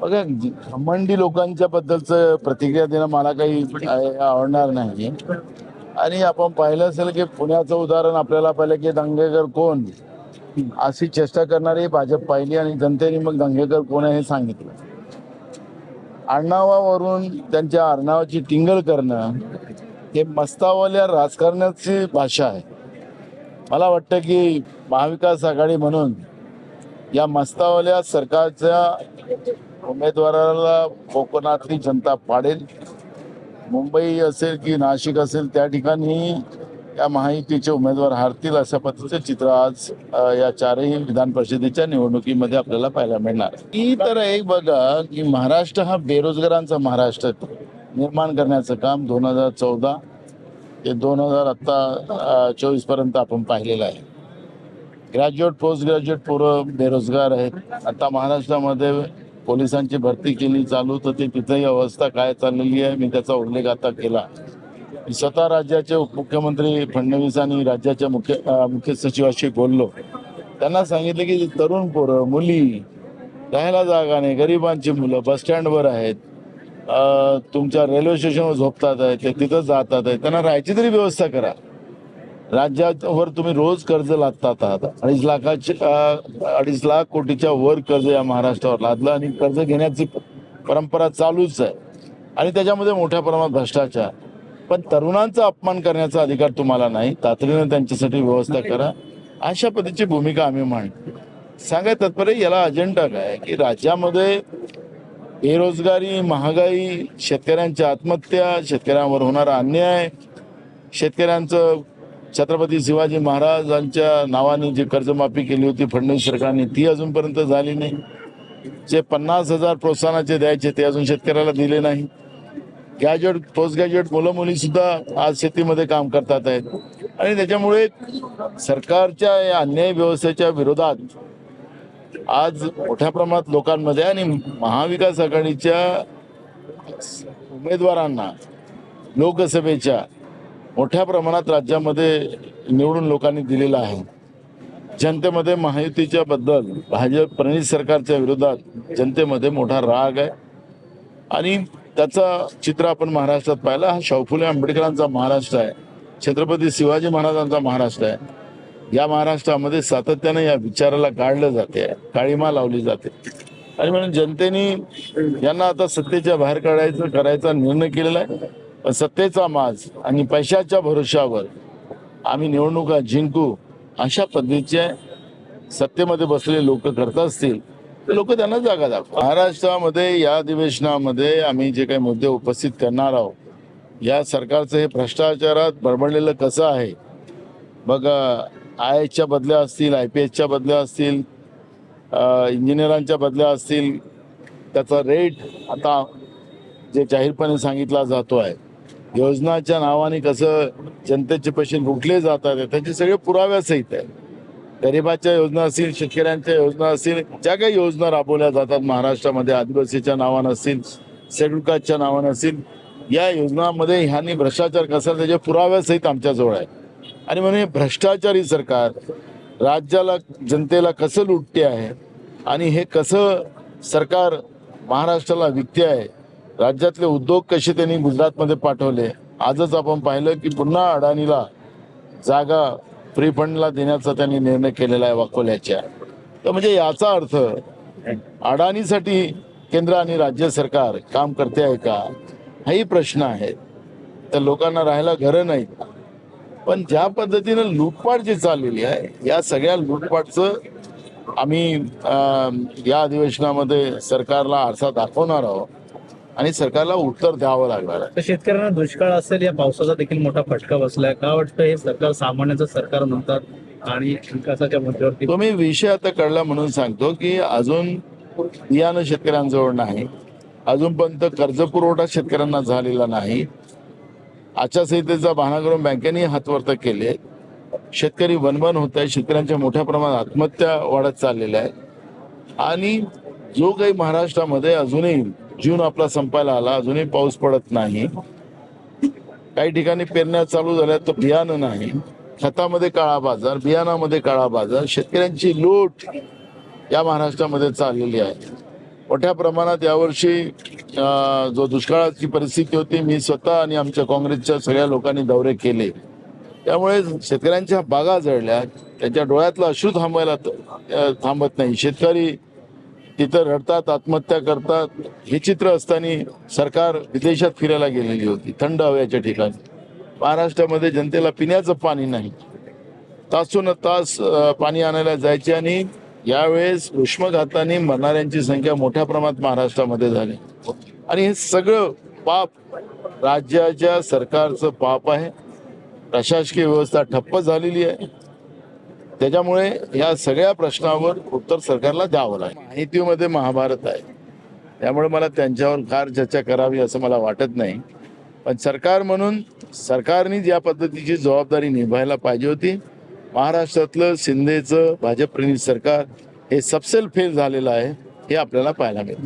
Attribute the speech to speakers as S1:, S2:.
S1: बघा घमंडी लोकांच्या बद्दलच प्रतिक्रिया देणं मला काही आवडणार नाही. आणि आपण पाहिलं असेल की पुण्याचं उदाहरण आपल्याला पाहिलं की दंगेकर कोण? अशी चेष्टा करणारी भाजप पाहिली आणि जनतेने मग दंगेकर कोण आहे हे सांगितलं. आडनावावरून त्यांच्या आडनावाची टिंगल करणं हे मस्तावाल्या राजकारणाची भाषा आहे. मला वाटतं की महाविकास आघाडी म्हणून या मस्तावल्या सरकारच्या उमेदवाराला कोकणातली जनता पाडेल. मुंबई असेल की नाशिक असेल त्या ठिकाणी या महायुतीचे उमेदवार हारतील अशा पद्धतीचं चित्र आज या चारही विधान परिषदेच्या निवडणुकीमध्ये आपल्याला पाहायला मिळणार. ही तर एक बघा की महाराष्ट्र हा बेरोजगारांचा महाराष्ट्र निर्माण करण्याचं काम दोन हजार चौदा ते दोन हजार आत्ता चोवीसपर्यंत आपण पाहिलेलं आहे. ग्रॅज्युएट पोस्ट ग्रॅज्युएट पोरं बेरोजगार आहेत. आता महाराष्ट्रामध्ये पोलिसांची भरती केली चालू तर ते तिथेही अवस्था काय चाललेली आहे मी त्याचा उल्लेख आता केला. मी स्वतः राज्याचे उपमुख्यमंत्री फडणवीस आणि राज्याच्या मुख्य मुख्य सचिवाशी बोललो. त्यांना सांगितलं की तरुण पोरं मुली राहायला जागा नाही गरिबांची मुलं बसस्टँडवर आहेत. तुमच्या रेल्वे स्टेशनवर झोपतात आहेत ते तिथं जातात आहेत. त्यांना राहायची तरी व्यवस्था करा. राज्यावर तुम्ही रोज कर्ज लादतात आहात. अडीच लाखाचे अडीच लाख कोटीच्या वर कर्ज या महाराष्ट्रावर लादलं आणि कर्ज घेण्याची परंपरा चालूच आहे. आणि त्याच्यामध्ये मोठ्या प्रमाणात भ्रष्टाचार. पण तरुणांचा अपमान करण्याचा अधिकार तुम्हाला नाही तातडीनं त्यांच्यासाठी व्यवस्था करा. अशा पद्धतीची भूमिका आम्ही मांडतो. सांगाय तात्पर्य याला अजेंडा काय? की राज्यामध्ये बेरोजगारी महागाई शेतकऱ्यांच्या आत्महत्या शेतकऱ्यांवर होणारा अन्याय शेतकऱ्यांचं छत्रपती शिवाजी महाराजांच्या नावाने जी कर्जमाफी केली होती फडणवीस सरकारने ती अजूनपर्यंत झाली नाही. जे पन्नास हजार प्रोत्साहनाचे द्यायचे ते अजून शेतकऱ्याला दिले नाही. ग्रॅज्युएट पोस्ट ग्रॅज्युएट मुलं मुली सुद्धा आज शेतीमध्ये काम करतात आहेत. आणि त्याच्यामुळे सरकारच्या या अन्याय व्यवस्थेच्या विरोधात आज मोठ्या प्रमाणात लोकांमध्ये आणि महाविकास आघाडीच्या उमेदवारांना लोकसभेच्या मोठ्या प्रमाणात राज्यामध्ये निवडून लोकांनी दिलेला आहे. जनतेमध्ये महायुतीच्या बद्दल भाजप प्रणित सरकारच्या विरोधात जनतेमध्ये मोठा राग आहे. आणि त्याचा चित्र आपण महाराष्ट्रात पाहिला हा शाहू आंबेडकरांचा महाराष्ट्र आहे. छत्रपती शिवाजी महाराजांचा महाराष्ट्र आहे. या महाराष्ट्रामध्ये सातत्याने या विचाराला काढलं जाते काळीमा लावली जाते. आणि म्हणून जनतेने यांना आता सत्तेच्या बाहेर काढायचं करायचा निर्णय केलेला आहे. सत्तेचा माज आणि पैशाच्या भरोशावर आम्ही निवडणुका जिंकू अशा पद्धतीचे सत्तेमध्ये बसलेले लोक करत असतील तर लोक त्यांना जागा दाखवा. महाराष्ट्रामध्ये या अधिवेशनामध्ये आम्ही जे काही मुद्दे उपस्थित करणार आहोत या सरकारचं हे भ्रष्टाचारात बडबडलेलं कसं आहे? मग आय एसच्या बदल्या असतील आय पी एसच्या बदल्या असतील इंजिनियरांच्या बदल्या असतील त्याचा रेट आता जे जाहीरपणे सांगितला जातो आहे योजनाच्या नावाने कसं जनतेचे पैसे लुटले जातात त्याचे सगळे पुराव्यासहित आहे गरिबाच्या योजना असतील शेतकऱ्यांच्या योजना असतील ज्या काही योजना राबवल्या जातात महाराष्ट्रामध्ये आदिवासीच्या नावानं असतील शेड्यूल नावानं असतील या योजनामध्ये ह्यांनी भ्रष्टाचार कसा त्याच्या पुराव्यासहित आमच्याजवळ आहे आणि म्हणून हे भ्रष्टाचारी सरकार राज्याला जनतेला कसं लुटते आहे आणि हे कसं सरकार महाराष्ट्राला विकते आहे राज्यातले उद्योग कसे त्यांनी गुजरातमध्ये पाठवले? आजच आपण पाहिलं की पुन्हा अडाणीला जागा फ्री फंडला देण्याचा त्यांनी निर्णय केलेला आहे वाकोल्याच्या. तर म्हणजे याचा अर्थ अडाणीसाठी केंद्र आणि राज्य सरकार काम करते आहे का? हाही प्रश्न आहे. तर लोकांना राहायला घरं नाही पण ज्या पद्धतीनं लूटपाट जी चाललेली आहे या सगळ्या लूटपाटचं आम्ही या अधिवेशनामध्ये सरकारला आरसा दाखवणार आहोत. आणि सरकारला उत्तर द्यावं लागणार आहे.
S2: तर शेतकऱ्यांना दुष्काळ असेल या पावसाचा देखील मोठा फटका बसलाय. का वाटतं हे सरकार सामान्याचं सरकार म्हणतात आणि विकासाच्या मुद्द्यावरती
S1: तुम्ही विषय आता कळला म्हणून सांगतो की अजून बियाणं शेतकऱ्यांजवळ नाही. अजूनपर्यंत कर्ज पुरवठा शेतकऱ्यांना झालेला नाही. आचारसंहितेचा बहाणा करून बँकेने हातवर्त केले. शेतकरी वनवन होत आहे शेतकऱ्यांच्या मोठ्या प्रमाणात आत्महत्या वाढत चाललेल्या आहेत. आणि जो काही महाराष्ट्रामध्ये अजूनही जून आपला संपायला आला अजूनही पाऊस पडत नाही. काही ठिकाणी पेरण्या चालू झाल्या तर बियाणं नाही. खतामध्ये काळा बाजार बियाणामध्ये काळा बाजार. शेतकऱ्यांची लूट या महाराष्ट्रामध्ये चाललेली आहे. मोठ्या प्रमाणात यावर्षी जो दुष्काळाची परिस्थिती होती मी स्वतः आणि आमच्या काँग्रेसच्या सगळ्या लोकांनी दौरे केले. त्यामुळे शेतकऱ्यांच्या बागा जळल्या त्यांच्या डोळ्यातला अश्रू थांबायला थांबत नाही. शेतकरी तिथं रडतात आत्महत्या करतात. हे चित्र असताना सरकार विदेशात फिरायला गेलेली होती थंड हव्याच्या ठिकाणी. महाराष्ट्रामध्ये जनतेला पिण्याचं पाणी नाही. तासून तास पाणी आणायला जायचे आणि यावेळेस उष्मघाताने मरणाऱ्यांची संख्या मोठ्या प्रमाणात महाराष्ट्रामध्ये झाली. आणि हे सगळं पाप राज्याच्या सरकारचं पाप आहे. प्रशासकीय व्यवस्था ठप्प झालेली आहे. त्याच्यामुळे या सगळ्या प्रश्नावर उत्तर सरकारला द्यावं लागेल. माहितीमध्ये महाभारत आहे. त्यामुळे मला त्यांच्यावर फार चर्चा करावी असं मला वाटत नाही. पण सरकार म्हणून सरकारनेच ज्या पद्धतीची जबाबदारी निभायला पाहिजे होती महाराष्ट्रातलं शिंदेचं भाजप प्रणित सरकार हे सबसेल फेल झालेलं आहे हे आपल्याला पाहायला मिळतं.